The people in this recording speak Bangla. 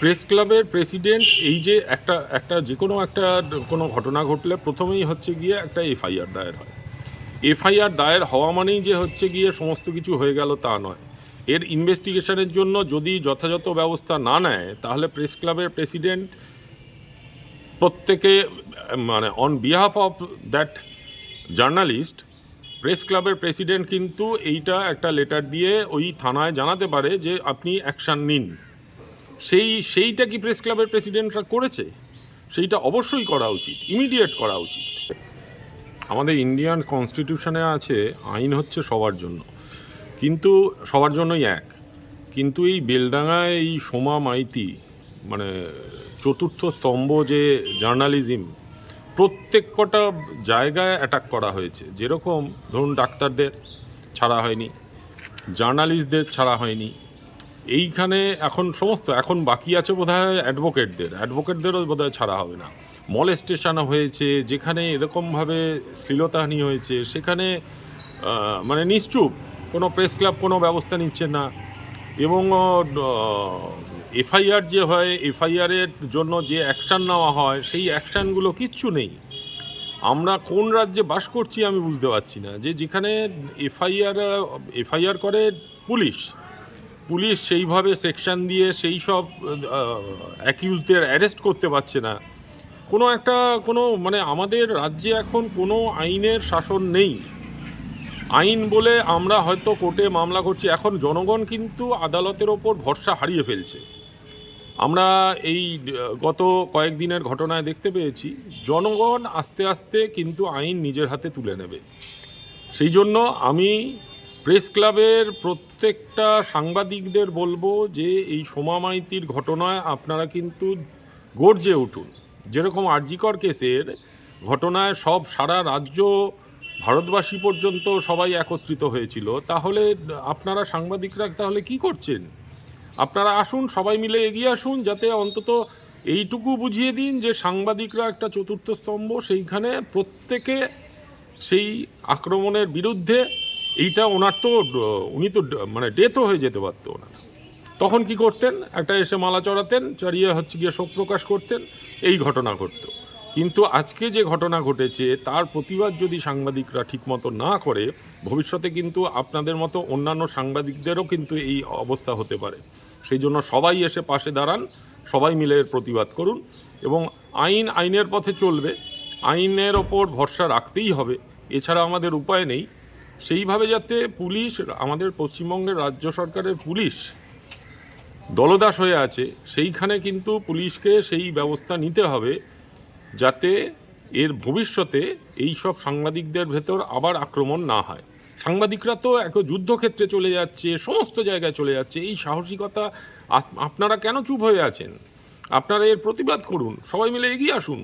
প্রেস ক্লাবের প্রেসিডেন্ট এই যে একটা একটা যে কোনো একটা কোনো ঘটনা ঘটলে প্রথমেই হচ্ছে গিয়ে একটা এফআইআর দায়ের হয়। এফআইআর দায়ের হওয়া মানেই যে হচ্ছে গিয়ে সমস্ত কিছু হয়ে গেল তা নয়। এর ইনভেস্টিগেশনের জন্য যদি যথাযথ ব্যবস্থা না নেয়, তাহলে প্রেস ক্লাবের প্রেসিডেন্ট প্রত্যেকে মানে on behalf of that journalist press ক্লাবের প্রেসিডেন্ট কিন্তু এইটা একটা লেটার দিয়ে ওই থানায় জানাতে পারে যে আপনি অ্যাকশান নিন। সেই, সেইটা কি প্রেস ক্লাবের প্রেসিডেন্টরা করেছে? সেইটা অবশ্যই করা উচিত ইমিডিয়েট করা উচিত। আমাদের ইন্ডিয়ান কনস্টিটিউশনে আছে, আইন হচ্ছে সবার জন্য। কিন্তু সবার জন্যই এক। কিন্তু এই বেলডাঙায় এই সোমা মাইতি মানে চতুর্থ স্তম্ভ যে জার্নালিজম প্রত্যেক কটা জায়গায় অ্যাটাক করা হয়েছে। যেরকম ধরুন ডাক্তারদের ছাড়া হয়নি জার্নালিস্টদের ছাড়া হয়নি এইখানে এখন সমস্ত, এখন বাকি আছে বোধ হয় অ্যাডভোকেটদের অ্যাডভোকেটদেরও বোধ হয় ছাড়া হবে না। মল স্টেশন হয়েছে, যেখানে এরকমভাবে শ্লীলতাহানি হয়েছে, সেখানে মানে নিশ্চুপ, কোনো প্রেস ক্লাব কোনো ব্যবস্থা নিচ্ছে না। এবং এফআইআর যে হয়, এফআইআরের জন্য যে অ্যাকশান নেওয়া হয়, সেই অ্যাকশানগুলো কিচ্ছু নেই। আমরা কোন রাজ্যে বাস করছি আমি বুঝতে পারছি না। যে যেখানে এফআইআর এফআইআর করে পুলিশ পুলিশ সেইভাবে সেকশন দিয়ে সেই সব অ্যাকিউজদের অ্যারেস্ট করতে পারছে না। কোনো একটা, কোনো মানে আমাদের রাজ্যে এখন কোনো আইনের শাসন নেই। আইন বলে আমরা হয়তো কোর্টে মামলা করছি, এখন জনগণ কিন্তু আদালতের ওপর ভরসা হারিয়ে ফেলছে। আমরা এই গত কয়েকদিনের ঘটনায় দেখতে পেয়েছি, জনগণ আস্তে আস্তে কিন্তু আইন নিজের হাতে তুলে নেবে। সেই জন্য আমি প্রেস ক্লাবের প্রত্যেকটা সাংবাদিকদের বলব যে এই সোমা মাইতির ঘটনায় আপনারা কিন্তু গর্জে উঠুন। যেরকম আরজিকর কেসের ঘটনায় সব সারা রাজ্য, ভারতবাসী পর্যন্ত সবাই একত্রিত হয়েছিল, তাহলে আপনারা সাংবাদিকরা তাহলে কি করছেন? আপনারা আসুন, সবাই মিলে এগিয়ে আসুন, যাতে অন্তত এইটুকু বুঝিয়ে দিন যে সাংবাদিকরা একটা চতুর্থ স্তম্ভ, সেইখানে প্রত্যেকে সেই আক্রমণের বিরুদ্ধে এইটা ওনার তো উনি তো মানে ডেথও হয়ে যেতে পারতো ওনার। তখন কি করতেন? একটা এসে মালা চড়াতেন, চড়িয়ে হচ্ছে গিয়ে শোক প্রকাশ করতেন, এই ঘটনা ঘটতো। কিন্তু আজকে যে ঘটনা ঘটেছে, তার প্রতিবাদ যদি সাংবাদিকরা ঠিকমতো না করে, ভবিষ্যতে কিন্তু আপনাদের মতো অন্যান্য সাংবাদিকদেরও কিন্তু এই অবস্থা হতে পারে। সেই জন্য সবাই এসে পাশে দাঁড়ান, সবাই মিলে প্রতিবাদ করুন এবং আইন, আইনের পথে চলবে। আইনের ওপর ভরসা রাখতেই হবে। এছাড়া আমাদের উপায় নেই। সেইভাবে যাতে পুলিশ, আমাদের পশ্চিমবঙ্গের রাজ্য সরকারের পুলিশ দলদাস হয়ে আছে, সেইখানে কিন্তু পুলিশকে সেই ব্যবস্থা নিতে হবে যাতে এর ভবিষ্যতে এই সব সাংবাদিকদের ভেতর আবার আক্রমণ না হয়। সাংবাদিকরা তো এক যুদ্ধক্ষেত্রে চলে যাচ্ছে, সমস্ত জায়গায় চলে যাচ্ছে। এই সাহসিকতা আপনারা কেন চুপ হয়ে আছেন? আপনারা এর প্রতিবাদ করুন, সবাই মিলে এগিয়ে আসুন।